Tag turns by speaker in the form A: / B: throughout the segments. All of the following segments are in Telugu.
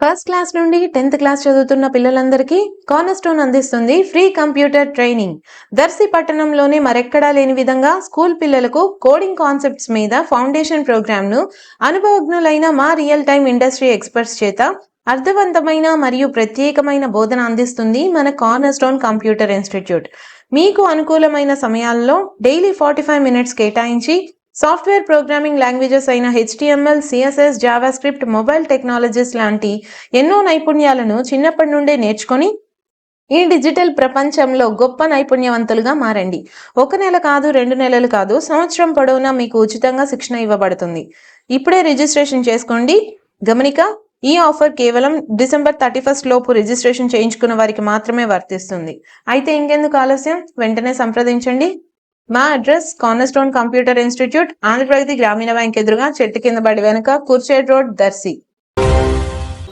A: ఫస్ట్ క్లాస్ నుండి టెన్త్ క్లాస్ చదువుతున్న పిల్లలందరికీ కార్నర్స్టోన్ అందిస్తుంది ఫ్రీ కంప్యూటర్ ట్రైనింగ్ దర్శి పట్టణంలోనే మరెక్కడా లేని విధంగా స్కూల్ పిల్లలకు కోడింగ్ కాన్సెప్ట్స్ మీద ఫౌండేషన్ ప్రోగ్రామ్ను అనుభవజ్ఞులైన మా రియల్ టైమ్ ఇండస్ట్రీ ఎక్స్పర్ట్స్ చేత అర్థవంతమైన మరియు ప్రత్యేకమైన బోధన అందిస్తుంది మన కార్నర్స్టోన్ కంప్యూటర్ ఇన్స్టిట్యూట్ మీకు అనుకూలమైన సమయాల్లో డైలీ ఫార్టీ ఫైవ్ మినిట్స్ కేటాయించి సాఫ్ట్వేర్ ప్రోగ్రామింగ్ లాంగ్వేజెస్ అయిన HTML CSS JavaScript mobile technologies లాంటి ఎన్నో నైపుణ్యాలను చిన్నప్పటి నుండే నేర్చుకొని ఈ డిజిటల్ ప్రపంచంలో గొప్ప నైపుణ్యవంతులుగా మారండి. ఒక నెల కాదు రెండు నెలలు కాదు సంవత్సరం పొడవునా మీకు ఉచితంగా శిక్షణ ఇవ్వబడుతుంది. ఇప్పుడే రిజిస్ట్రేషన్ చేసుకోండి. గమనిక ఈ ఆఫర్ కేవలం డిసెంబర్ థర్టీ ఫస్ట్ లోపు రిజిస్ట్రేషన్ చేయించుకున్న వారికి మాత్రమే వర్తిస్తుంది. అయితే ఇంకెందుకు ఆలస్యం? వెంటనే సంప్రదించండి. మా address Cornerstone computer institute Andhrapragathi Grameena bank ఎదురుగా చెట్టు కింద బడి వెనుక కుర్చేట్ రోడ్ దర్శి.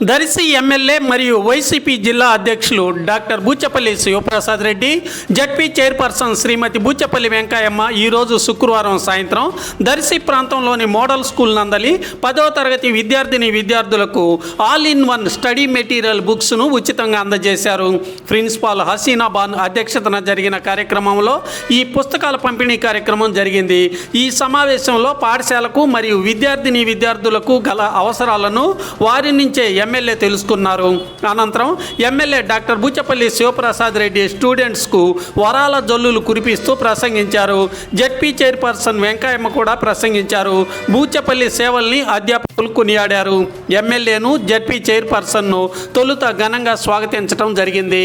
B: దర్శి ఎమ్మెల్యే మరియు వైసీపీ జిల్లా అధ్యక్షులు doctor Buchepalli Sivaprasad Reddy ZP chairperson Shrimati Buchepalli Venkayamma ఈరోజు శుక్రవారం సాయంత్రం దర్శి ప్రాంతంలోని మోడల్ స్కూల్ నందలి పదో తరగతి విద్యార్థిని విద్యార్థులకు all in one study material బుక్స్ను ఉచితంగా అందజేశారు. ప్రిన్సిపాల్ హసీనా బాన్ అధ్యక్షతన జరిగిన కార్యక్రమంలో ఈ పుస్తకాల పంపిణీ కార్యక్రమం జరిగింది. ఈ సమావేశంలో పాఠశాలకు మరియు విద్యార్థిని విద్యార్థులకు గల అవసరాలను వారి నుంచే ఎమ్మెల్యే తెలుసుకున్నారు. అనంతరం ఎమ్మెల్యే డాక్టర్ బూచపల్లి శివప్రసాద్ రెడ్డి స్టూడెంట్స్కు వరాల జల్లులు కురిపిస్తూ ప్రసంగించారు. జడ్పీ చైర్పర్సన్ వెంకయ్యమ్మ కూడా ప్రసంగించారు. బూచపల్లి సేవల్ని అధ్యాపకులు కొనియాడారు. ఎమ్మెల్యేను జడ్పీ చైర్పర్సన్ను తొలుత ఘనంగా స్వాగతించడం జరిగింది.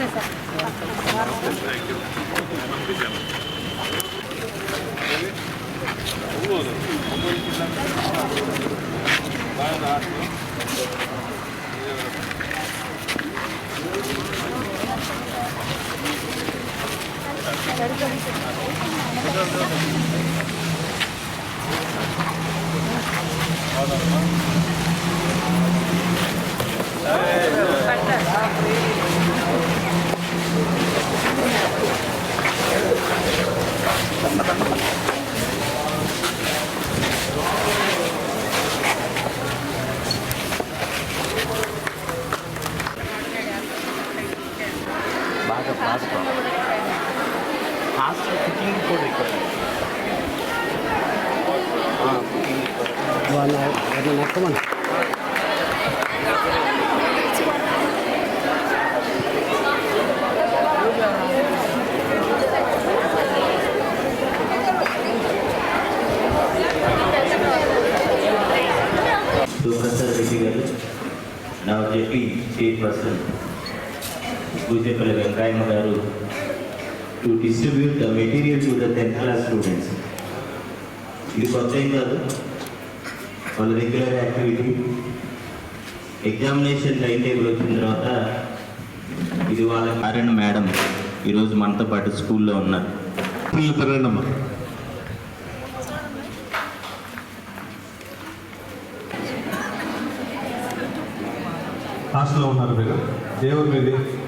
C: నమస్తే సార్
D: బాగా ఫాస్ట్ ఫాస్ట్ కుకింగ్ కూడా రిక్వైర్
E: సుప్రసాద్ రెడ్డి గారు నా చెప్పి chairperson Buchepalli Venkayamma garu to distribute the material to the tenth class students ఇది కొత్త ఏం కాదు. వాళ్ళ regular activity examination time table వచ్చిన తర్వాత ఇది వాళ్ళ కారణ మేడం. ఈరోజు మనతో పాటు స్కూల్లో ఉన్నారు.
F: పిల్లలు హాస్టల్లో ఉన్నారు మీరు. దేవుడు ఊరు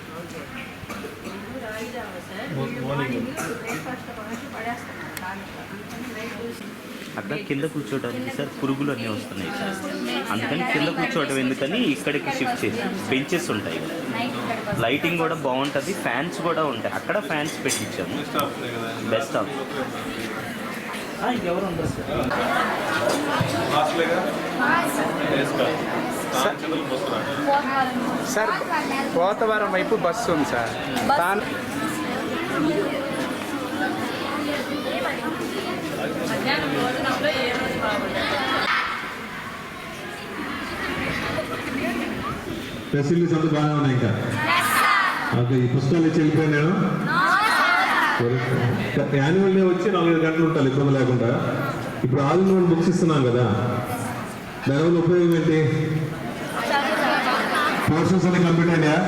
D: అక్కడ కింద కూర్చోవడానికి సార్ పురుగులు అన్నీ వస్తున్నాయి సార్. అందుకని కింద కూర్చోవడం ఎందుకని ఇక్కడికి షిఫ్ట్ చేసి బెంచెస్ ఉంటాయి లైటింగ్ కూడా బాగుంటుంది ఫ్యాన్స్ కూడా ఉంటాయి. అక్కడ ఫ్యాన్స్ పెట్టించాము. బెస్ట్ ఆఫ్ ఎవరు ఉండరు సార్.
G: సార్ పోతవరం వైపు బస్సు ఉంది సార్ తాను
F: ఫెసిలిటీస్ అంతా బాగానే ఉన్నాయి ఇంకా? ఓకే ఈ పుస్తకాలు ఇచ్చి వెళ్ళిపోయాను నేను. యాన్యువల్ డే వచ్చి నాలుగైదు గంటలు ఉంటాను ఇబ్బంది లేకుండా. ఇప్పుడు ఆల్ ఇన్ వన్ బుక్స్ ఇస్తున్నాం కదా. దానివల్ల ఉపయోగం ఏంటి? పోర్షన్స్ అన్ని కంప్లీట్ అయినాయా?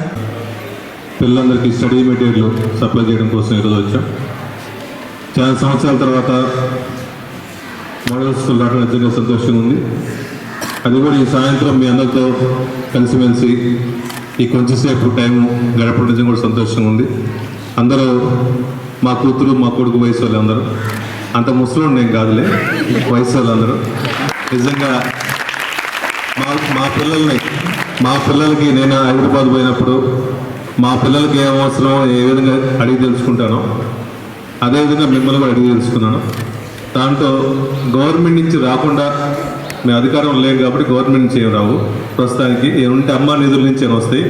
F: పిల్లలందరికీ స్టడీ మెటీరియల్ సప్లై చేయడం కోసం ఈరోజు వచ్చాం. చాలా సంవత్సరాల తర్వాత మోడల్ స్కూల్ రావడం నిజంగా సంతోషంగా ఉంది. అది కూడా ఈ సాయంత్రం మీ అందరితో కలిసిమెలిసి ఈ కొంచెంసేపు టైం గడపడం నిజంగా కూడా సంతోషంగా ఉంది. అందరూ మా కూతురు మా కొడుకు వయసు వాళ్ళు అందరూ అంత ముసలి నేను కాదులే వయసు వాళ్ళు అందరూ నిజంగా మా మా పిల్లల్ని మా పిల్లలకి నేను హైదరాబాద్ పోయినప్పుడు మా పిల్లలకి ఏం అవసరం ఏ విధంగా అడిగి తెలుసుకుంటానో అదేవిధంగా మిమ్మల్ని కూడా అడిగి తెలుసుకున్నాను. దాంట్లో గవర్నమెంట్ నుంచి రాకుండా మేము అధికారం లేం కాబట్టి గవర్నమెంట్ నుంచి ఏం రావు. ప్రస్తుతానికి ఏముంటే అమ్మ నిధుల నుంచి ఏమి వస్తాయి?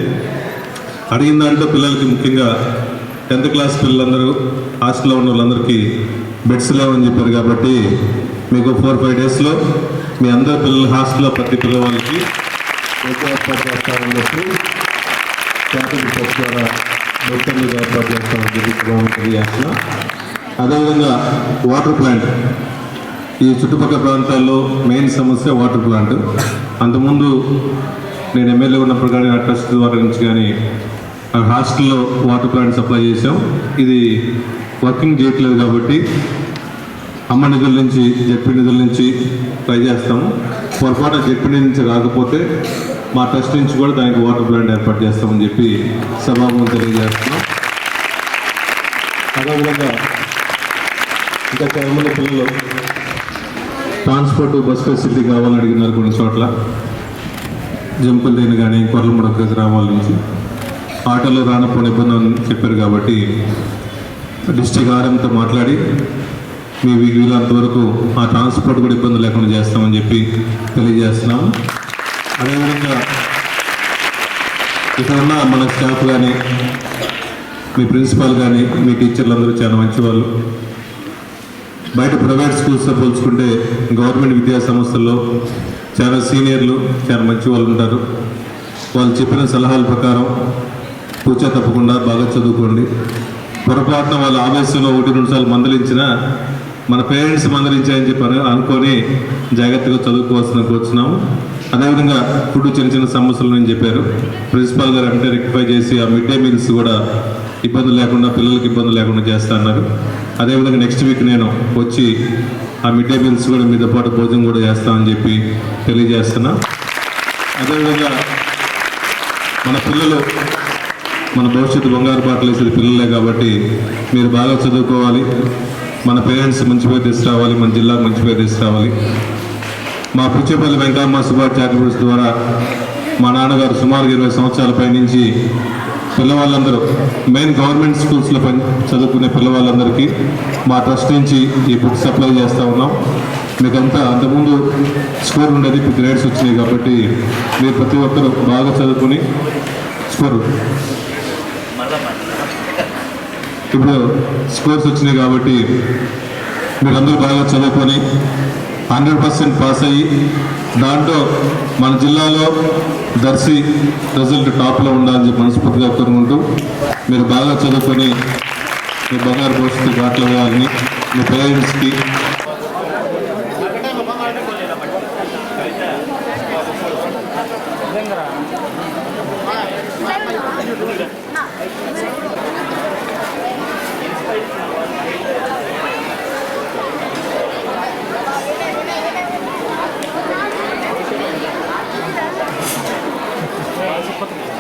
F: అడిగిన దాంట్లో పిల్లలకి ముఖ్యంగా టెన్త్ క్లాస్ పిల్లలందరూ హాస్టల్లో ఉన్న వాళ్ళందరికీ బెడ్స్ లేవని చెప్పారు కాబట్టి మీకు ఫోర్ ఫైవ్ డేస్లో మీ అందరి పిల్లల హాస్టల్లో ప్రతి పిల్లవాళ్ళకి ఉపయోగపడతారని చెప్పి క్యాపిటల్ ద్వారా మొత్తం ఏర్పాటు చేస్తామని చెప్పి తెలియజేస్తున్నాం. అదేవిధంగా వాటర్ ప్లాంట్. ఈ చుట్టుపక్కల ప్రాంతాల్లో మెయిన్ సమస్య వాటర్ ప్లాంట్. అంతకుముందు నేను ఎమ్మెల్యే ఉన్నప్పుడు కానీ ఆ ట్రస్ట్ ద్వారా నుంచి కానీ హాస్టల్లో వాటర్ ప్లాంట్ సప్లై చేసాం ఇది వర్కింగ్ చేయట్లేదు కాబట్టి అమ్మ నిధుల నుంచి జడ్పీ నిధుల నుంచి ట్రై చేస్తాము. పొరపాటు జడ్పీ నుంచి రాకపోతే మా ట్రస్ట్ నుంచి కూడా దానికి వాటర్ ప్లాంట్ ఏర్పాటు చేస్తామని చెప్పి సభాముఖం తెలియజేస్తున్నాం. అదేవిధంగా ఇంకా చాలామంది పిల్లలు ట్రాన్స్పోర్ట్ బస్ ఫెసిలిటీ కావాలని అడిగినారు కొన్ని చోట్ల. జంపులదేని కానీ కొర్లముడక గ్రామాల నుంచి. ఆటోలో రానప్పుడు ఇబ్బంది అని చెప్పారు కాబట్టి డిస్టిక్ ఆర్ఎంతో మాట్లాడి మీ వీలంతవరకు ఆ ట్రాన్స్పోర్ట్ కూడా ఇబ్బంది లేకుండా చేస్తామని చెప్పి తెలియజేస్తున్నాము. అదేవిధంగా ఇక్కడ ఉన్న మన స్టాఫ్ కానీ మీ ప్రిన్సిపాల్ కానీ మీ టీచర్లు అందరూ చాలా మంచివాళ్ళు. బయట ప్రైవేట్ స్కూల్స్తో పోల్చుకుంటే గవర్నమెంట్ విద్యా సంస్థల్లో చాలా సీనియర్లు చాలా మంచి వాళ్ళు ఉంటారు. వాళ్ళు చెప్పిన సలహాల ప్రకారం కూర్చో తప్పకుండా బాగా చదువుకోండి. పొరపాటున వాళ్ళ ఆవేశంలో ఒకటి రెండు సార్లు మందలించినా మన పేరెంట్స్ మందలించాయని చెప్పి అనుకొని జాగ్రత్తగా చదువుకోవాల్సిన కూర్చున్నాము. అదేవిధంగా ఫుడ్ చిన్న చిన్న సమస్యలు నేను చెప్పారు. ప్రిన్సిపాల్ గారు అంటే రెక్టిఫై చేసి ఆ మిడ్ డే మీల్స్ కూడా ఇబ్బంది లేకుండా పిల్లలకి ఇబ్బంది లేకుండా చేస్తా అన్నారు. అదేవిధంగా నెక్స్ట్ వీక్ నేను వచ్చి ఆ మిడ్ డే మీల్స్ కూడా మీతో పాటు భోజనం కూడా చేస్తామని చెప్పి తెలియజేస్తున్నా. అదేవిధంగా మన పిల్లలు మన భవిష్యత్తు బంగారు పాటలు వేసేది పిల్లలే కాబట్టి మీరు బాగా చదువుకోవాలి. మన పేరెంట్స్ మంచి పేరు తీసుకురావాలి మన జిల్లాకు మంచి పేరు తీసుకురావాలి మా పుచ్చేపల్లి వెంకటమ్మ సుభాష్ చారిటబుల్స్ ద్వారా మా నాన్నగారు సుమారు ఇరవై సంవత్సరాల పైనుంచి పిల్లవాళ్ళందరూ మెయిన్ గవర్నమెంట్ స్కూల్స్లో పని చదువుకునే పిల్లవాళ్ళందరికీ మా ట్రస్ట్ నుంచి ఈ బుక్ సప్లై చేస్తూ ఉన్నాం. మీకంతా అంతకుముందు స్కోర్ ఉండేది ఇప్పుడు గ్రేడ్స్ వచ్చినాయి కాబట్టి మీరు ప్రతి ఒక్కరూ బాగా చదువుకుని స్కోర్. ఇప్పుడు స్కోర్స్ వచ్చినాయి కాబట్టి మీరందరూ బాగా చదువుకొని హండ్రెడ్ పర్సెంట్ పాస్ అయ్యి దాంట్లో మన జిల్లాలో దర్శి రిజల్ట్ టాప్లో ఉండాలని చెప్పి మనస్ఫూర్తిగా కోరుకుంటూ మీరు బాగా చదువుకొని మీ బంగారు భవిష్యత్తు బాటలు వేయాలని మీ పేరెంట్స్కి কত